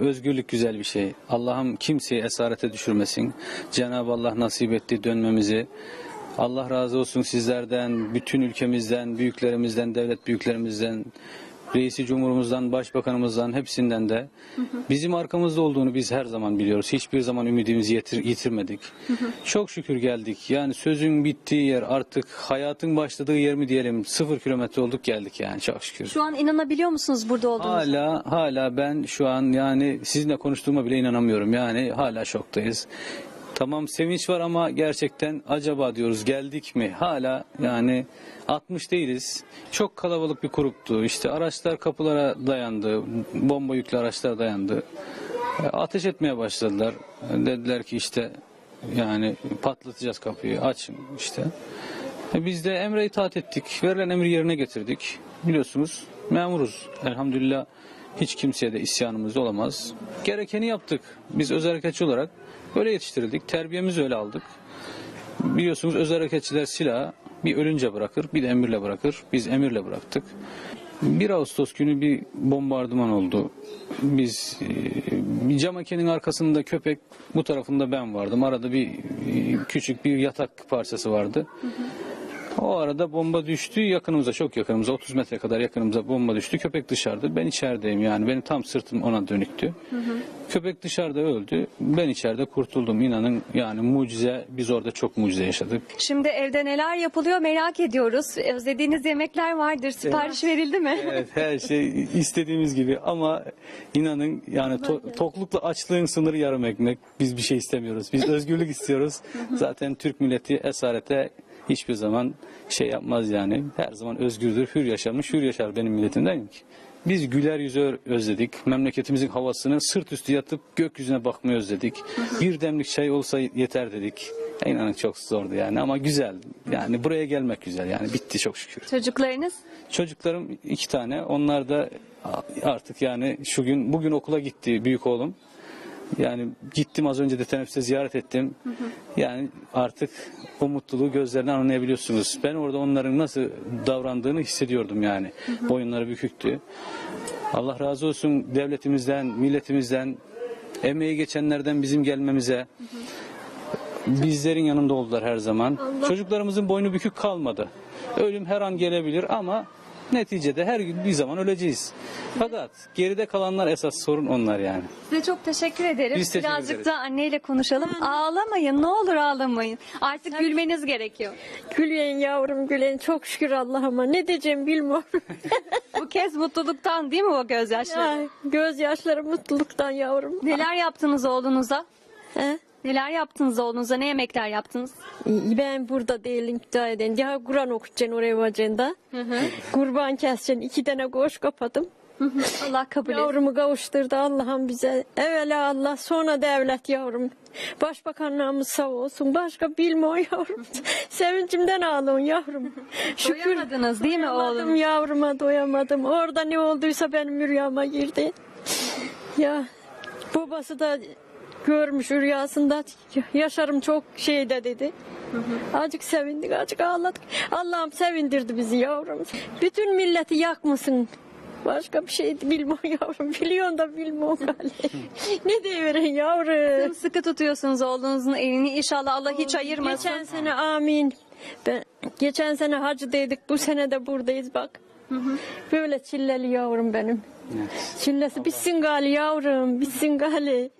özgürlük güzel bir şey. Allah'ım kimseyi esarete düşürmesin. Cenab-ı Allah nasip etti dönmemizi. Allah razı olsun sizlerden, bütün ülkemizden, büyüklerimizden, devlet büyüklerimizden, reisi cumhurumuzdan, başbakanımızdan, hepsinden de bizim arkamızda olduğunu biz her zaman biliyoruz. Hiçbir zaman ümidimizi yitir- yitirmedik. Çok şükür geldik. Yani sözün bittiği yer artık hayatın başladığı yer mi diyelim sıfır kilometre olduk geldik yani çok şükür. Şu an inanabiliyor musunuz burada olduğunuza? Hala hala ben şu an yani sizinle konuştuğuma bile inanamıyorum. Yani hala şoktayız. Tamam sevinç var ama gerçekten acaba diyoruz geldik mi? Hala yani 60 değiliz. Çok kalabalık bir gruptu. İşte araçlar kapılara dayandı. Bomba yüklü araçlar dayandı. E, Ateş etmeye başladılar. E, Dediler ki işte yani patlatacağız kapıyı açın işte. E, Biz de emre itaat ettik. Verilen emri yerine getirdik. Biliyorsunuz memuruz. Elhamdülillah hiç kimseye de isyanımız olamaz. Gerekeni yaptık. Biz özel harekatçı olarak öyle yetiştirildik. Terbiyemizi öyle aldık. Biliyorsunuz özel harekatçiler silahı bir ölünce bırakır, bir de emirle bırakır. Biz emirle bıraktık. 1 Ağustos günü bir bombardıman oldu. Biz e, bir cam arkasında köpek, bu tarafında ben vardım. Arada bir e, küçük bir yatak parçası vardı. O arada bomba düştü yakınımıza çok yakınımıza 30 metre kadar yakınımıza bomba düştü. Köpek dışarıda ben içerideyim yani benim tam sırtım ona dönüktü. Köpek dışarıda öldü ben içeride kurtuldum inanın yani mucize biz orada çok mucize yaşadık. Şimdi evde neler yapılıyor merak ediyoruz. Özlediğiniz yemekler vardır. Sipariş verildi mi? Evet her şey istediğimiz gibi ama inanın yani to- toklukla açlığın sınırı yarım ekmek. Biz bir şey istemiyoruz. Biz özgürlük istiyoruz. Zaten Türk milleti esarete hiçbir zaman şey yapmaz yani. Her zaman özgürdür, hür yaşamış, hür yaşar benim milletimden ki. Biz güler yüzü özledik. Memleketimizin havasını sırt üstü yatıp gökyüzüne bakmayı özledik. Bir demlik çay olsa yeter dedik. E, İnanın çok zordu yani ama güzel. Yani buraya gelmek güzel yani bitti çok şükür. Çocuklarınız? Çocuklarım iki tane. Onlar da artık yani şu gün bugün okula gitti büyük oğlum. Yani gittim az önce de teneffüste ziyaret ettim. Yani artık o mutluluğu gözlerinden anlayabiliyorsunuz. Ben orada onların nasıl davrandığını hissediyordum yani. Boyunları büküktü. Allah razı olsun devletimizden, milletimizden, emeği geçenlerden bizim gelmemize. Bizlerin yanında oldular her zaman. Çocuklarımızın boynu bükük kalmadı. Ölüm her an gelebilir ama neticede her gün bir zaman öleceğiz. Fakat geride kalanlar esas sorun onlar yani. Size çok teşekkür ederim. Biz teşekkür Birazcık ederiz. da anneyle konuşalım. Ağlamayın ne olur ağlamayın. Artık gülmeniz gerekiyor. Gülen yavrum gülen çok şükür Allah'ıma ne diyeceğim bilmiyorum. Bu kez mutluluktan değil mi o gözyaşları? Ay, Gözyaşları mutluluktan yavrum. Neler yaptınız oğlunuza? He? Neler yaptınız oğlunuza? Ne yemekler yaptınız? Ben burada değilim eden. Ya Kur'an okutacaksın oraya vacında. Kurban keseceksin. iki tane koş kapadım. Allah kabul etsin. Yavrumu kavuşturdu Allah'ım bize. Evvela Allah sonra devlet yavrum. Başbakanlığımız sağ olsun. Başka bilmiyorum yavrum. Sevincimden ağlıyorum yavrum. Doyamadınız değil mi Doyamadım oğlum? yavruma doyamadım. Orada ne olduysa benim rüyama girdi. Ya babası da görmüş rüyasında yaşarım çok şeyde dedi. Acık sevindik, acık ağladık. Allah'ım sevindirdi bizi yavrum. Bütün milleti yakmasın. Başka bir şey bilmiyorum yavrum. Biliyorsun da galiba. ne diyiverin yavrum? Sıkı tutuyorsunuz oğlunuzun elini. İnşallah Allah hiç ayırmasın. Geçen sene amin. Ben, geçen sene hacıdaydık. Bu sene de buradayız bak. Böyle çilleli yavrum benim. Çillesi bitsin gali yavrum. Bitsin gali.